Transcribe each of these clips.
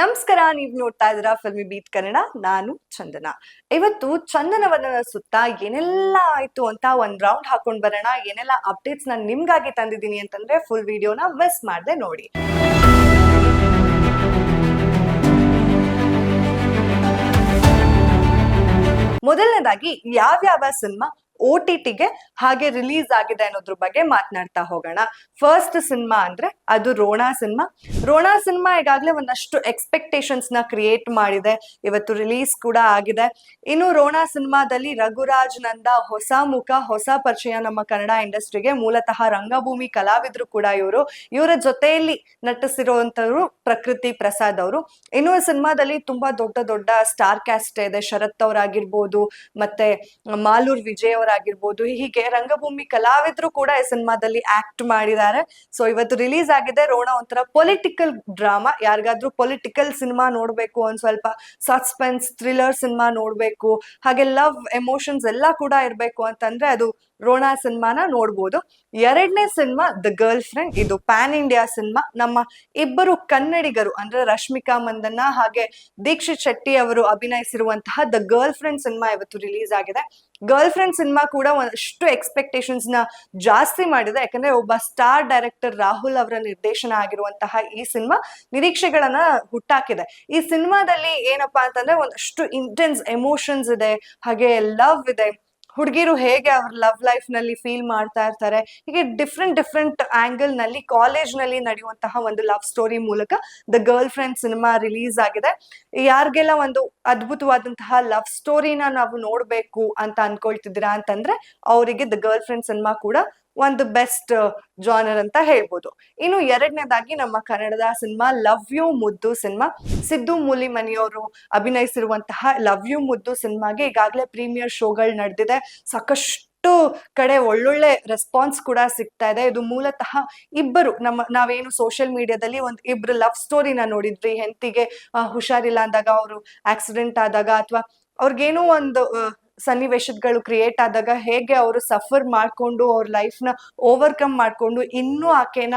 ನಮಸ್ಕಾರ, ನೀವು ನೋಡ್ತಾ ಇದ್ದೀರಾ ಫಿಲ್ಮಿ ಬೀಟ್ ಕನ್ನಡ. ನಾನು ಚಂದನ. ಇವತ್ತು ಚಂದನವನ ಸುತ್ತ ಏನೆಲ್ಲ ಆಯ್ತು ಅಂತ ಒಂದ್ ರೌಂಡ್ ಹಾಕೊಂಡ್ ಬರೋಣ. ಏನೆಲ್ಲ ಅಪ್ಡೇಟ್ಸ್ ನಾನು ನಿಮ್ಗಾಗಿ ತಂದಿದ್ದೀನಿ ಅಂತಂದ್ರೆ ಫುಲ್ ವಿಡಿಯೋನ ಮಿಸ್ ಮಾಡದೆ ನೋಡಿ. ಮೊದಲನೇದಾಗಿ ಯಾವ್ಯಾವ ಸಿನಿಮಾ ಓ ಟಿ ಟಿಗೆ ಹಾಗೆ ರಿಲೀಸ್ ಆಗಿದೆ ಅನ್ನೋದ್ರ ಬಗ್ಗೆ ಮಾತನಾಡ್ತಾ ಹೋಗೋಣ. ಫಸ್ಟ್ ಸಿನಿಮಾ ಅಂದ್ರೆ ಅದು ರೋಣಾ ಸಿನಿಮಾ ರೋಣಾ ಸಿನಿಮಾ ಈಗಾಗಲೇ ಒಂದಷ್ಟು ಎಕ್ಸ್ಪೆಕ್ಟೇಷನ್ಸ್ನ ಕ್ರಿಯೇಟ್ ಮಾಡಿದೆ. ಇವತ್ತು ರಿಲೀಸ್ ಕೂಡ ಆಗಿದೆ. ಇನ್ನು ರೋಣಾ ಸಿನಿಮಾದಲ್ಲಿ ರಘುರಾಜ್ ನಂದ ಹೊಸ ಮುಖ, ಹೊಸ ಪರಿಚಯ ನಮ್ಮ ಕನ್ನಡ ಇಂಡಸ್ಟ್ರಿಗೆ ಮೂಲತಃ ರಂಗಭೂಮಿ ಕಲಾವಿದ್ರು ಕೂಡ ಇವರು. ಇವರ ಜೊತೆಯಲ್ಲಿ ನಟಿಸಿರುವಂತವ್ರು ಪ್ರಕೃತಿ ಪ್ರಸಾದ್ ಅವರು. ಇನ್ನು ಈ ಸಿನಿಮಾದಲ್ಲಿ ತುಂಬಾ ದೊಡ್ಡ ದೊಡ್ಡ ಸ್ಟಾರ್ ಕ್ಯಾಸ್ಟ್ ಇದೆ. ಶರತ್ ಅವರಾಗಿರ್ಬೋದು, ಮತ್ತೆ ಮಾಲೂರ್ ವಿಜಯ್ ಅವರಾಗಿರ್ಬೋದು ಹೀಗೆ ರಂಗಭೂಮಿ ಕಲಾವಿದ್ರು ಕೂಡ ಈ ಸಿನಿಮಾದಲ್ಲಿ ಆಕ್ಟ್ ಮಾಡಿದ್ದಾರೆ. ಸೊ ಇವತ್ತು ರಿಲೀಸ್ ಆಗಿದೆ ರೋಣ ಒಂಥರ ಪೊಲಿಟಿಕಲ್ ಡ್ರಾಮಾ ಯಾರಿಗಾದ್ರೂ ಪೊಲಿಟಿಕಲ್ ಸಿನಿಮಾ ನೋಡ್ಬೇಕು ಒಂದ್ ಸ್ವಲ್ಪ ಸಸ್ಪೆನ್ಸ್ ಥ್ರಿಲ್ಲರ್ ಸಿನಿಮಾ ನೋಡ್ಬೇಕು, ಹಾಗೆ ಲವ್ ಎಮೋಷನ್ಸ್ ಎಲ್ಲ ಕೂಡ ಇರಬೇಕು ಅಂತಂದ್ರೆ ಅದು ರೋಣ ಸಿನಿಮಾನ ನೋಡ್ಬೋದು. ಎರಡನೇ ಸಿನಿಮಾ ದ ಗರ್ಲ್ ಫ್ರೆಂಡ್ ಇದು ಪ್ಯಾನ್ ಇಂಡಿಯಾ ಸಿನಿಮಾ. ನಮ್ಮ ಇಬ್ಬರು ಕನ್ನಡಿಗರು, ಅಂದ್ರೆ ರಶ್ಮಿಕಾ ಮಂದನ್ನ ಹಾಗೆ ದೀಕ್ಷಿತ್ ಶೆಟ್ಟಿ ಅವರು ಅಭಿನಯಿಸಿರುವಂತಹ ದ ಗರ್ಲ್ ಫ್ರೆಂಡ್ ಸಿನಿಮಾ ಇವತ್ತು ರಿಲೀಸ್ ಆಗಿದೆ. ಗರ್ಲ್ ಫ್ರೆಂಡ್ ಸಿನಿಮಾ ಕೂಡ ಒಂದಷ್ಟು ಎಕ್ಸ್ಪೆಕ್ಟೇಷನ್ಸ್ನ ಜಾಸ್ತಿ ಮಾಡಿದೆ. ಯಾಕಂದ್ರೆ ಒಬ್ಬ ಸ್ಟಾರ್ ಡೈರೆಕ್ಟರ್ ರಾಹುಲ್ ಅವರ ನಿರ್ದೇಶನ ಆಗಿರುವಂತಹ ಈ ಸಿನಿಮಾ ನಿರೀಕ್ಷೆಗಳನ್ನ ಹುಟ್ಟಾಕಿದೆ. ಈ ಸಿನಿಮಾದಲ್ಲಿ ಏನಪ್ಪಾ ಅಂತಂದ್ರೆ ಒಂದಷ್ಟು ಇಂಟೆನ್ಸ್ ಎಮೋಷನ್ಸ್ ಇದೆ, ಹಾಗೆ ಲವ್ ಇದೆ. ಹುಡುಗಿರು ಹೇಗೆ ಅವ್ರ ಲವ್ ಲೈಫ್ನಲ್ಲಿ ಫೀಲ್ ಮಾಡ್ತಾ ಇರ್ತಾರೆ, ಹೀಗೆ ಡಿಫ್ರೆಂಟ್ ಡಿಫ್ರೆಂಟ್ ಆಂಗಲ್ನಲ್ಲಿ ಕಾಲೇಜ್ನಲ್ಲಿ ನಡೆಯುವಂತಹ ಒಂದು ಲವ್ ಸ್ಟೋರಿ ಮೂಲಕ the girl friend cinema release ಆಗಿದೆ. ಯಾರಿಗೆಲ್ಲ ಒಂದು ಅದ್ಭುತವಾದಂತಹ ಲವ್ ಸ್ಟೋರಿನ ನಾವು ನೋಡ್ಬೇಕು ಅಂತ ಅನ್ಕೊಳ್ತಿದ್ದೀರಾ ಅಂತಂದ್ರೆ, ಅವರಿಗೆ ದ ಗರ್ಲ್ ಫ್ರೆಂಡ್ ಸಿನಿಮಾ ಕೂಡ ಒಂದು ಬೆಸ್ಟ್ ಜಾನರ್ ಅಂತ ಹೇಳ್ಬೋದು. ಇನ್ನು ಎರಡನೇದಾಗಿ ನಮ್ಮ ಕನ್ನಡದ cinema love you Muddu cinema. Siddu ಮೂಲಿಮನಿಯವರು ಅಭಿನಯಿಸಿರುವಂತಹ ಲವ್ ಯು ಮುದ್ದು ಸಿನಿಮಾಗೆ ಈಗಾಗಲೇ ಪ್ರೀಮಿಯರ್ ಶೋಗಳು ನಡೆದಿದೆ. ಸಾಕಷ್ಟು ಕಡೆ ಒಳ್ಳೊಳ್ಳೆ ರೆಸ್ಪಾನ್ಸ್ ಕೂಡ ಸಿಗ್ತಾ ಇದೆ. ಇದು ಮೂಲತಃ ಇಬ್ಬರು ನಮ್ಮ ನಾವೇನು ಸೋಷಿಯಲ್ ಮೀಡಿಯಾದಲ್ಲಿ ಒಂದು ಇಬ್ರು ಲವ್ ಸ್ಟೋರಿನ ನೋಡಿದ್ವಿ. ಹೆಂಡತಿಗೆ ಹುಷಾರಿಲ್ಲ ಅಂದಾಗ ಅವರು ಆಕ್ಸಿಡೆಂಟ್ ಆದಾಗ ಅಥವಾ ಅವ್ರಿಗೇನೋ ಒಂದು ಸನ್ನಿವೇಶಗಳು ಕ್ರಿಯೇಟ್ ಆದಾಗ ಹೇಗೆ ಅವರು ಸಫರ್ ಮಾಡ್ಕೊಂಡು ಅವ್ರ ಲೈಫ್ನ ಓವರ್ಕಮ್ ಮಾಡ್ಕೊಂಡು ಇನ್ನೂ ಆಕೆನ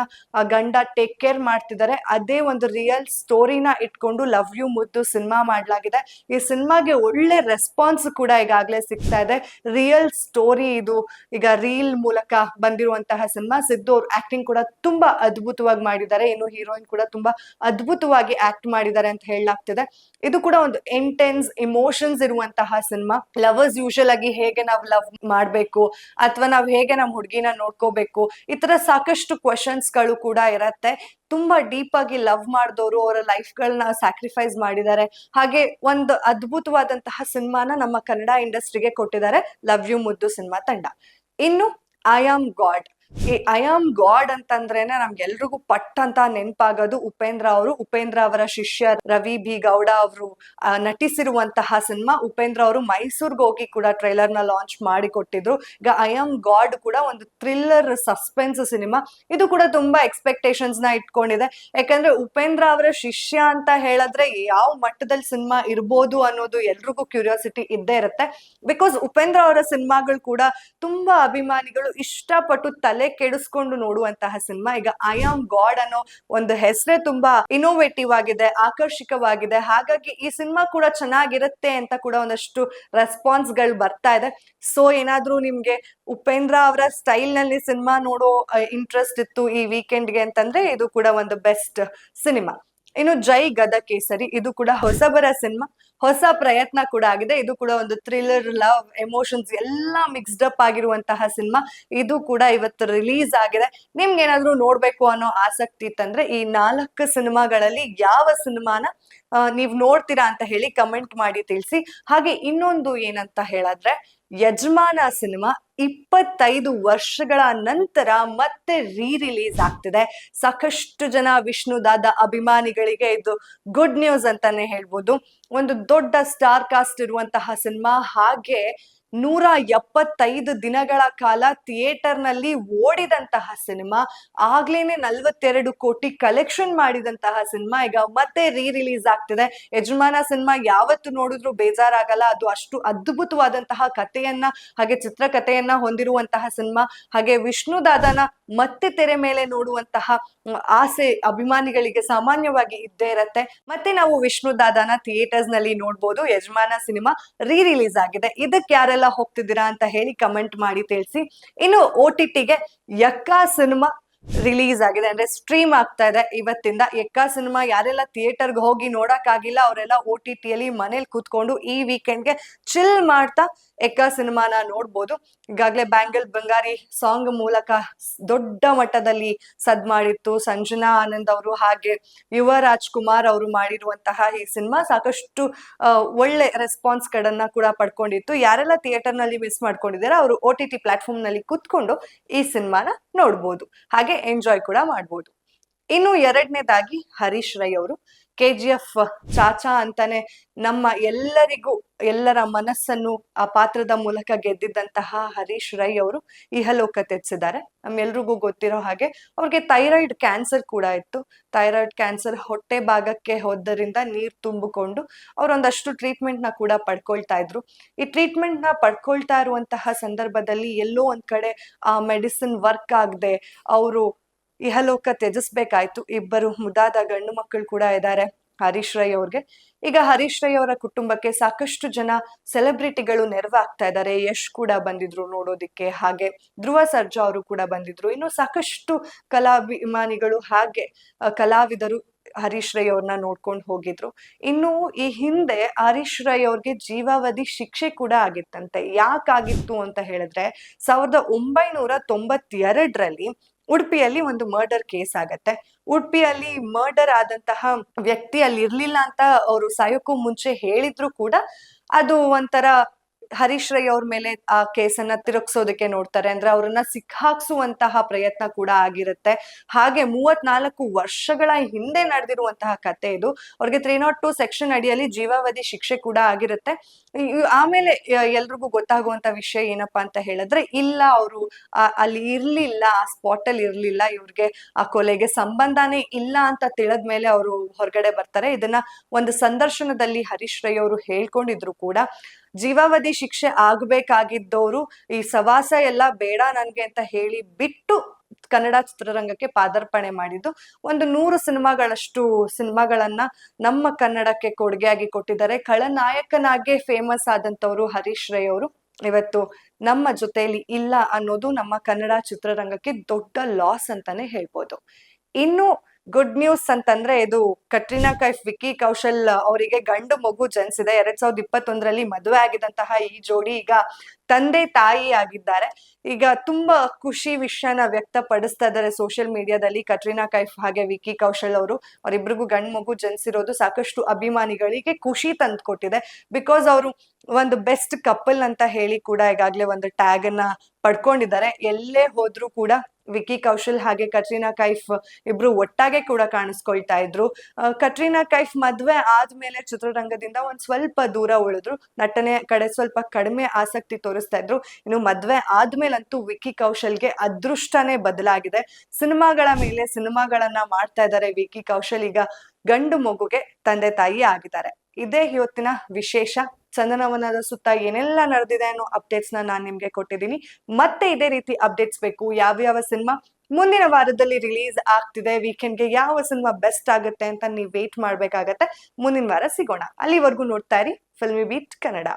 ಗಂಡ ಟೇಕ್ ಕೇರ್ ಮಾಡ್ತಿದ್ದಾರೆ. ಅದೇ ಒಂದು ರಿಯಲ್ ಸ್ಟೋರಿನ ಇಟ್ಕೊಂಡು ಲವ್ ಯು ಮುದ್ದು ಸಿನಿಮಾ ಮಾಡಲಾಗಿದೆ. ಈ ಸಿನಿಮಾಗೆ ಒಳ್ಳೆ ರೆಸ್ಪಾನ್ಸ್ ಕೂಡ ಈಗಾಗಲೇ ಸಿಗ್ತಾ ಇದೆ. ರಿಯಲ್ ಸ್ಟೋರಿ ಇದು. ಈಗ ರೀಲ್ ಮೂಲಕ ಬಂದಿರುವಂತಹ ಸಿನಿಮಾ ಸಿದ್ದು ಅವ್ರ ಆಕ್ಟಿಂಗ್ ಕೂಡ ತುಂಬಾ ಅದ್ಭುತವಾಗಿ ಮಾಡಿದ್ದಾರೆ. ಇನ್ನು ಹೀರೋಯಿನ್ ಕೂಡ ತುಂಬಾ ಅದ್ಭುತವಾಗಿ ಆಕ್ಟ್ ಮಾಡಿದ್ದಾರೆ ಅಂತ ಹೇಳಲಾಗ್ತಿದೆ. ಇದು ಕೂಡ ಒಂದು ಇಂಟೆನ್ಸ್ ಇಮೋಷನ್ಸ್ ಇರುವಂತಹ ಸಿನಿಮಾ ಲವರ್ಸ್ ಯೂಶಲ್ ಆಗಿ ಹೇಗೆ ನಾವು ಲವ್ ಮಾಡ್ಬೇಕು ಅಥವಾ ನಾವು ಹೇಗೆ ನಮ್ಮ ಹುಡುಗಿನ ನೋಡ್ಕೋಬೇಕು, ಈ ತರ ಸಾಕಷ್ಟು ಕ್ವಶನ್ಸ್ಗಳು ಕೂಡ ಇರತ್ತೆ. ತುಂಬಾ ಡೀಪ್ ಆಗಿ ಲವ್ ಮಾಡಿದವರು ಅವರ ಲೈಫ್ ಗಳನ್ನ ಸ್ಯಾಕ್ರಿಫೈಸ್ ಮಾಡಿದ್ದಾರೆ ಹಾಗೆ ಒಂದು ಅದ್ಭುತವಾದಂತಹ ಸಿನಿಮಾನ ನಮ್ಮ ಕನ್ನಡ ಇಂಡಸ್ಟ್ರಿಗೆ ಕೊಟ್ಟಿದ್ದಾರೆ ಲವ್ ಯು ಮುದ್ದು ಸಿನಿಮಾ ತಂಡ. ಇನ್ನು ಐ ಆಮ್ ಗಾಡ್ ಈ ಐ ಆಮ್ ಗಾಡ್ ಅಂತಂದ್ರೇನೆ ನಮ್ಗೆಲ್ರಿಗೂ ಪಟ್ ಅಂತ ನೆನಪಾಗೋದು ಉಪೇಂದ್ರ ಅವರು. ಉಪೇಂದ್ರ ಅವರ ಶಿಷ್ಯ ರವಿ ಬಿ ಗೌಡ ಅವರು ನಟಿಸಿರುವಂತಹ ಸಿನಿಮಾ ಉಪೇಂದ್ರ ಅವರು ಮೈಸೂರ್ಗೆ ಹೋಗಿ ಕೂಡ ಟ್ರೈಲರ್ನ ಲಾಂಚ್ ಮಾಡಿ ಕೊಟ್ಟಿದ್ರು ಈಗ ಐ ಆಮ್ ಗಾಡ್ ಕೂಡ ಒಂದು ಥ್ರಿಲ್ಲರ್ ಸಸ್ಪೆನ್ಸ್ ಸಿನಿಮಾ. ಇದು ಕೂಡ ತುಂಬಾ ಎಕ್ಸ್ಪೆಕ್ಟೇಷನ್ಸ್ನ ಇಟ್ಕೊಂಡಿದೆ. ಯಾಕಂದ್ರೆ ಉಪೇಂದ್ರ ಅವರ ಶಿಷ್ಯ ಅಂತ ಹೇಳಿದ್ರೆ ಯಾವ ಮಟ್ಟದಲ್ಲಿ ಸಿನಿಮಾ ಇರ್ಬೋದು ಅನ್ನೋದು ಎಲ್ರಿಗೂ ಕ್ಯೂರಿಯಾಸಿಟಿ ಇದ್ದೇ ಇರುತ್ತೆ. ಬಿಕಾಸ್ ಉಪೇಂದ್ರ ಅವರ ಸಿನಿಮಾಗಳು ಕೂಡ ತುಂಬಾ ಅಭಿಮಾನಿಗಳು ಇಷ್ಟಪಟ್ಟು ತಲೆ ಕೆಡಿಸ್ಕೊಂಡು ನೋಡುವಂತಹ ಸಿನಿಮಾ. ಈಗ ಐ ಆಮ್ ಗಾಡ್ ಅನ್ನೋ ಒಂದು ಹೆಸರೇ ತುಂಬಾ ಇನೋವೇಟಿವ್ ಆಗಿದೆ, ಆಕರ್ಷಕವಾಗಿದೆ. ಹಾಗಾಗಿ ಈ ಸಿನಿಮಾ ಕೂಡ ಚೆನ್ನಾಗಿರುತ್ತೆ ಅಂತ ಕೂಡ ಒಂದಷ್ಟು ರೆಸ್ಪಾನ್ಸ್ಗಳು ಬರ್ತಾ ಇದೆ. ಸೊ ಏನಾದ್ರೂ ನಿಮ್ಗೆ ಉಪೇಂದ್ರ ಅವರ ಸ್ಟೈಲ್ನಲ್ಲಿ ಸಿನಿಮಾ ನೋಡೋ ಇಂಟ್ರೆಸ್ಟ್ ಇತ್ತು ಈ ವೀಕೆಂಡ್ಗೆ ಅಂತಂದ್ರೆ ಇದು ಕೂಡ ಒಂದು ಬೆಸ್ಟ್ ಸಿನಿಮಾ. ಇನ್ನು ಜೈ ಗದ ಕೇಸರಿ, ಇದು ಕೂಡ ಹೊಸಬರ ಸಿನಿಮಾ, ಹೊಸ ಪ್ರಯತ್ನ ಕೂಡ ಆಗಿದೆ. ಇದು ಕೂಡ ಒಂದು ಥ್ರಿಲ್ಲರ್, ಲವ್, ಎಮೋಷನ್ಸ್ ಎಲ್ಲ ಮಿಕ್ಸ್ಡ್ ಅಪ್ ಆಗಿರುವಂತಹ ಸಿನಿಮಾ. ಇದು ಕೂಡ ಇವತ್ತು ರಿಲೀಸ್ ಆಗಿದೆ. ನಿಮ್ಗೆ ಏನಾದ್ರು ನೋಡ್ಬೇಕು ಅನ್ನೋ ಆಸಕ್ತಿ ಇತ್ತಂದ್ರೆ ಈ ನಾಲ್ಕು ಸಿನಿಮಾಗಳಲ್ಲಿ ಯಾವ ಸಿನಿಮಾನ ನೀವು ನೋಡ್ತೀರಾ ಅಂತ ಹೇಳಿ ಕಮೆಂಟ್ ಮಾಡಿ ತಿಳಿಸಿ. ಹಾಗೆ ಇನ್ನೊಂದು ಏನಂತ ಹೇಳಿದ್ರೆ, ಯಜಮಾನ ಸಿನಿಮಾ ಇಪ್ಪತ್ತೈದು ವರ್ಷಗಳ ನಂತರ ಮತ್ತೆ ರೀ ರಿಲೀಸ್ ಆಗ್ತಿದೆ. ಸಾಕಷ್ಟು ಜನ ವಿಷ್ಣು ವಿಷ್ಣುದಾದ ಅಭಿಮಾನಿಗಳಿಗೆ ಇದು ಗುಡ್ ನ್ಯೂಸ್ ಅಂತಾನೆ ಹೇಳ್ಬೋದು. ಒಂದು ದೊಡ್ಡ ಸ್ಟಾರ್ ಕಾಸ್ಟ್ ಇರುವಂತಹ ಸಿನಿಮಾ ಹಾಗೆ ನೂರ ಎಪ್ಪತ್ತೈದು ದಿನಗಳ ಕಾಲ ಥಿಯೇಟರ್ನಲ್ಲಿ ಓಡಿದಂತಹ ಸಿನಿಮಾ, ಆಗ್ಲೇನೆ ನಲ್ವತ್ತೆರಡು ಕೋಟಿ ಕಲೆಕ್ಷನ್ ಮಾಡಿದಂತಹ ಸಿನಿಮಾ ಈಗ ಮತ್ತೆ ರೀ ರಿಲೀಸ್ ಆಗ್ತಿದೆ. ಯಜಮಾನ ಸಿನಿಮಾ ಯಾವತ್ತು ನೋಡಿದ್ರು ಬೇಜಾರಾಗಲ್ಲ. ಅದು ಅಷ್ಟು ಅದ್ಭುತವಾದಂತಹ ಕಥೆಯನ್ನ, ಹಾಗೆ ಚಿತ್ರಕಥೆಯನ್ನ ಹೊಂದಿರುವಂತಹ ಸಿನಿಮಾ. ಹಾಗೆ ವಿಷ್ಣುದಾದನ ಮತ್ತೆ ತೆರೆ ಮೇಲೆ ನೋಡುವಂತಹ ಆಸೆ, ಅಭಿಮಾನಿಗಳಿಗೆ ಸಾಮಾನ್ಯವಾಗಿ ಇದ್ದೇ ಇರತ್ತೆ. ಮತ್ತೆ ನಾವು ವಿಷ್ಣು ದಾದಾನ ಥಿಯೇಟರ್ಸ್ನಲ್ಲಿ ನೋಡ್ಬೋದು, ಯಜಮಾನ ಸಿನಿಮಾ ರೀ ರಿಲೀಸ್ ಆಗಿದೆ. ಇದಕ್ಕೆ ಯಾರೆಲ್ಲ ಹೋಗ್ತಿದ್ದೀರಾ ಅಂತ ಹೇಳಿ ಕಮೆಂಟ್ ಮಾಡಿ ತಿಳಿಸಿ. ಇನ್ನು ಓ ಟಿ ಟಿಗೆ ಯಕ್ಕಾ ಸಿನಿಮಾ ರಿಲೀಸ್ ಆಗಿದೆ. ಅಂದ್ರೆ ಸ್ಟ್ರೀಮ್ ಆಗ್ತಾ ಇದೆ ಇವತ್ತಿಂದ. ಎಕ್ಕ ಸಿನಿಮಾ ಯಾರೆಲ್ಲ ಥಿಯೇಟರ್ಗೆ ಹೋಗಿ ನೋಡಕ್ ಆಗಿಲ್ಲ ಅವರೆಲ್ಲ ಓ ಟಿ ಟಿಯಲ್ಲಿ ಮನೇಲಿ ಕೂತ್ಕೊಂಡು ಈ ವೀಕೆಂಡ್ಗೆ ಚಿಲ್ ಮಾಡ್ತಾ ಎಕ್ಕ ಸಿನಿಮಾನ ನೋಡ್ಬೋದು. ಈಗಾಗಲೇ ಬ್ಯಾಂಗಲ್ ಬಂಗಾರಿ ಸಾಂಗ್ ಮೂಲಕ ದೊಡ್ಡ ಮಟ್ಟದಲ್ಲಿ ಸದ್ ಮಾಡಿತ್ತು. ಸಂಜನಾ ಆನಂದ್ ಅವರು ಹಾಗೆ ಯುವ ರಾಜ್ಕುಮಾರ್ ಅವರು ಮಾಡಿರುವಂತಹ ಈ ಸಿನಿಮಾ ಸಾಕಷ್ಟು ಒಳ್ಳೆ ರೆಸ್ಪಾನ್ಸ್ ಗಳನ್ನ ಕೂಡ ಪಡ್ಕೊಂಡಿತ್ತು. ಯಾರೆಲ್ಲ ಥಿಯೇಟರ್ನಲ್ಲಿ ಮಿಸ್ ಮಾಡ್ಕೊಂಡಿದ್ದಾರೆ ಅವರು ಒ ಟಿ ಟಿ ಪ್ಲಾಟ್ಫಾರ್ಮ್ನಲ್ಲಿ ಕೂತ್ಕೊಂಡು ಈ ಸಿನಿಮಾನ ನೋಡ್ಬೋದು. ಹಾಗೆ ಎಂಜಾಯ್ ಕೂಡ ಮಾಡ್ಬೋದು. ಇನ್ನು ಎರಡನೇದಾಗಿ ಹರೀಶ್ ರೈ ಅವರು. ಕೆ ಜಿ ಎಫ್ ಚಾಚಾ ಅಂತಾನೆ ನಮ್ಮ ಎಲ್ಲರಿಗೂ, ಎಲ್ಲರ ಮನಸ್ಸನ್ನು ಆ ಪಾತ್ರದ ಮೂಲಕ ಗೆದ್ದಿದ್ದಂತಹ ಹರೀಶ್ ರೈ ಅವರು ಇಹಲೋಕ ತೆಚ್ಚಿದ್ದಾರೆ ನಮ್ಮೆಲ್ರಿಗೂ ಗೊತ್ತಿರೋ ಹಾಗೆ ಅವ್ರಿಗೆ ಥೈರಾಯ್ಡ್ ಕ್ಯಾನ್ಸರ್ ಕೂಡ ಇತ್ತು. ಥೈರಾಯ್ಡ್ ಕ್ಯಾನ್ಸರ್ ಹೊಟ್ಟೆ ಭಾಗಕ್ಕೆ ಹೋದ್ದರಿಂದ ನೀರು ತುಂಬಿಕೊಂಡು ಅವರೊಂದಷ್ಟು ಟ್ರೀಟ್ಮೆಂಟ್ನ ಕೂಡ ಪಡ್ಕೊಳ್ತಾ ಇದ್ರು. ಈ ಟ್ರೀಟ್ಮೆಂಟ್ನ ಪಡ್ಕೊಳ್ತಾ ಇರುವಂತಹ ಸಂದರ್ಭದಲ್ಲಿ ಎಲ್ಲೋ ಒಂದ್ ಕಡೆ ಆ ಮೆಡಿಸಿನ್ ವರ್ಕ್ ಆಗದೆ ಅವರು ಇಹಲೋಕ ತ್ಯಜಿಸ್ಬೇಕಾಯ್ತು ಇಬ್ಬರು ಮುದಾದ ಗಂಡು ಮಕ್ಕಳು ಕೂಡ ಇದ್ದಾರೆ ಹರೀಶ್ ರೈ ಅವ್ರಿಗೆ. ಈಗ ಹರೀಶ್ ರೈ ಅವರ ಕುಟುಂಬಕ್ಕೆ ಸಾಕಷ್ಟು ಜನ ಸೆಲೆಬ್ರಿಟಿಗಳು ನೆರವಾಗ್ತಾ ಇದ್ದಾರೆ. ಯಶ್ ಕೂಡ ಬಂದಿದ್ರು ನೋಡೋದಿಕ್ಕೆ. ಹಾಗೆ ಧ್ರುವ ಸರ್ಜಾ ಅವರು ಕೂಡ ಬಂದಿದ್ರು. ಇನ್ನು ಸಾಕಷ್ಟು ಕಲಾಭಿಮಾನಿಗಳು ಹಾಗೆ ಕಲಾವಿದರು ಹರೀಶ್ ರೈ ಅವ್ರನ್ನ ನೋಡ್ಕೊಂಡು ಹೋಗಿದ್ರು. ಇನ್ನು ಈ ಹಿಂದೆ ಹರೀಶ್ ರೈ ಅವ್ರಿಗೆ ಜೀವಾವಧಿ ಶಿಕ್ಷೆ ಕೂಡ ಆಗಿತ್ತಂತೆ. ಯಾಕಾಗಿತ್ತು ಅಂತ ಹೇಳಿದ್ರೆ, ಸಾವಿರದ ಒಂಬೈನೂರ ತೊಂಬತ್ತೆರಡರಲ್ಲಿ ಉಡುಪಿಯಲ್ಲಿ ಒಂದು ಮರ್ಡರ್ ಕೇಸ್ ಆಗತ್ತೆ. ಉಡುಪಿಯಲ್ಲಿ ಮರ್ಡರ್ ಆದಂತಹ ವ್ಯಕ್ತಿ ಅಲ್ಲಿ ಇರ್ಲಿಲ್ಲ ಅಂತ ಅವರು ಸಾಯೋಕ್ಕೂ ಮುಂಚೆ ಹೇಳಿದ್ರು ಕೂಡ ಅದು ಒಂಥರ ಹರೀಶ್ ರೈ ಅವ್ರ ಮೇಲೆ ಆ ಕೇಸನ್ನ ತಿರುಗಿಸೋದಕ್ಕೆ ನೋಡ್ತಾರೆ. ಅಂದ್ರೆ ಅವ್ರನ್ನ ಸಿಕ್ಕಾಕ್ಸುವಂತಹ ಪ್ರಯತ್ನ ಕೂಡ ಆಗಿರುತ್ತೆ. ಹಾಗೆ ಮೂವತ್ನಾಲ್ಕು ವರ್ಷಗಳ ಹಿಂದೆ ನಡೆದಿರುವಂತಹ ಕತೆ ಇದು. ಅವ್ರಿಗೆ ತ್ರೀ ನಾಟ್ ಟು ಸೆಕ್ಷನ್ ಅಡಿಯಲ್ಲಿ ಜೀವಾವಧಿ ಶಿಕ್ಷೆ ಕೂಡ ಆಗಿರುತ್ತೆ. ಆಮೇಲೆ ಎಲ್ರಿಗೂ ಗೊತ್ತಾಗುವಂತ ವಿಷಯ ಏನಪ್ಪಾ ಅಂತ ಹೇಳಿದ್ರೆ, ಇಲ್ಲ ಅವರು ಅಲ್ಲಿ ಇರ್ಲಿಲ್ಲ, ಆ ಸ್ಪಾಟ್ ಅಲ್ಲಿ ಇರ್ಲಿಲ್ಲ, ಇವ್ರಿಗೆ ಆ ಕೊಲೆಗೆ ಸಂಬಂಧನೇ ಇಲ್ಲ ಅಂತ ತಿಳಿದ್ಮೇಲೆ ಅವರು ಹೊರಗಡೆ ಬರ್ತಾರೆ. ಇದನ್ನ ಒಂದು ಸಂದರ್ಶನದಲ್ಲಿ ಹರೀಶ್ ರೈ ಅವರು ಹೇಳ್ಕೊಂಡಿದ್ರು ಕೂಡ. ಜೀವಾವಧಿ ಶಿಕ್ಷೆ ಆಗ್ಬೇಕಾಗಿದ್ದವರು ಈ ಸವಾಸ ಎಲ್ಲ ಬೇಡ ನನ್ಗೆ ಅಂತ ಹೇಳಿ ಬಿಟ್ಟು ಕನ್ನಡ ಚಿತ್ರರಂಗಕ್ಕೆ ಪಾದಾರ್ಪಣೆ ಮಾಡಿದ್ದು. ಒಂದು ನೂರು ಸಿನಿಮಾಗಳಷ್ಟು ಸಿನಿಮಾಗಳನ್ನ ನಮ್ಮ ಕನ್ನಡಕ್ಕೆ ಕೊಡುಗೆಯಾಗಿ ಕೊಟ್ಟಿದ್ದಾರೆ. ಖಳನಾಯಕನಾಗೆ ಫೇಮಸ್ ಆದಂತವರು ಹರೀಶ್ ರೈ ಅವರು. ಇವತ್ತು ನಮ್ಮ ಜೊತೆಯಲ್ಲಿ ಇಲ್ಲ ಅನ್ನೋದು ನಮ್ಮ ಕನ್ನಡ ಚಿತ್ರರಂಗಕ್ಕೆ ದೊಡ್ಡ ಲಾಸ್ ಅಂತಾನೆ ಹೇಳ್ಬೋದು. ಇನ್ನು ಗುಡ್ ನ್ಯೂಸ್ ಅಂತಂದ್ರೆ ಇದು ಕಟ್ರಿನಾ ಕೈಫ್, ವಿಕ್ಕಿ ಕೌಶಲ್ ಅವರಿಗೆ ಗಂಡು ಮಗು ಜನಿಸಿದೆ. ಎರಡ್ ಸಾವಿರದ ಇಪ್ಪತ್ತೊಂದರಲ್ಲಿ ಮದುವೆ ಆಗಿದಂತಹ ಈ ಜೋಡಿ ಈಗ ತಂದೆ ತಾಯಿ ಆಗಿದ್ದಾರೆ. ಈಗ ತುಂಬಾ ಖುಷಿ ವಿಷಯನ ವ್ಯಕ್ತಪಡಿಸ್ತಾ ಇದ್ದಾರೆ ಸೋಷಿಯಲ್ ಮೀಡಿಯಾದಲ್ಲಿ ಕಟ್ರಿನಾ ಕೈಫ್ ಹಾಗೆ ವಿಕ್ಕಿ ಕೌಶಲ್ ಅವರು. ಅವರಿಬ್ರಿಗೂ ಗಂಡು ಮಗು ಜನಿಸಿರೋದು ಸಾಕಷ್ಟು ಅಭಿಮಾನಿಗಳಿಗೆ ಖುಷಿ ತಂದು ಕೊಟ್ಟಿದೆ ಬಿಕಾಸ್ ಅವರು ಒಂದು ಬೆಸ್ಟ್ ಕಪಲ್ ಅಂತ ಹೇಳಿ ಕೂಡ ಈಗಾಗಲೇ ಒಂದು ಟ್ಯಾಗ್ ಅನ್ನ ಪಡ್ಕೊಂಡಿದ್ದಾರೆ. ಎಲ್ಲೇ ಹೋದ್ರೂ ಕೂಡ ವಿಕ್ಕಿ ಕೌಶಲ್ ಹಾಗೆ ಕಟ್ರಿನಾ ಕೈಫ್ ಇಬ್ರು ಒಟ್ಟಾಗೆ ಕೂಡ ಕಾಣಿಸ್ಕೊಳ್ತಾ ಇದ್ರು. ಕಟ್ರಿನಾ ಕೈಫ್ ಮದ್ವೆ ಆದ್ಮೇಲೆ ಚಿತ್ರರಂಗದಿಂದ ಒಂದ್ ಸ್ವಲ್ಪ ದೂರ ಉಳಿದ್ರು. ನಟನೆ ಕಡೆ ಸ್ವಲ್ಪ ಕಡಿಮೆ ಆಸಕ್ತಿ ತೋರಿಸ್ತಾ ಇದ್ರು. ಇನ್ನು ಮದ್ವೆ ಆದ್ಮೇಲಂತೂ ವಿಕ್ಕಿ ಕೌಶಲ್ಗೆ ಅದೃಷ್ಟನೇ ಬದಲಾಗಿದೆ. ಸಿನಿಮಾಗಳ ಮೇಲೆ ಸಿನಿಮಾಗಳನ್ನ ಮಾಡ್ತಾ ಇದ್ದಾರೆ ವಿಕಿ ಕೌಶಲ್. ಈಗ ಗಂಡು ಮಗುಗೆ ತಂದೆ ತಾಯಿ ಆಗಿದ್ದಾರೆ. ಇದೇ ಇವತ್ತಿನ ವಿಶೇಷ. ಚಂದನವನದ ಸುತ್ತ ಏನೆಲ್ಲ ನಡೆದಿದೆ ಅನ್ನೋ ಅಪ್ಡೇಟ್ಸ್ನ ನಾನ್ ನಿಮ್ಗೆ ಕೊಟ್ಟಿದ್ದೀನಿ. ಮತ್ತೆ ಇದೇ ರೀತಿ ಅಪ್ಡೇಟ್ಸ್ ಬೇಕು. ಯಾವ ಯಾವ ಸಿನಿಮಾ ಮುಂದಿನ ವಾರದಲ್ಲಿ ರಿಲೀಸ್ ಆಗ್ತಿದೆ ವೀಕೆಂಡ್ಗೆ ಯಾವ ಸಿನಿಮಾ ಬೆಸ್ಟ್ ಆಗುತ್ತೆ ಅಂತ ನೀವು ವೇಟ್ ಮಾಡ್ಬೇಕಾಗತ್ತೆ. ಮುಂದಿನ ವಾರ ಸಿಗೋಣ. ಅಲ್ಲಿವರೆಗೂ ನೋಡ್ತಾ ಇರಿ. Filmy beet Kannada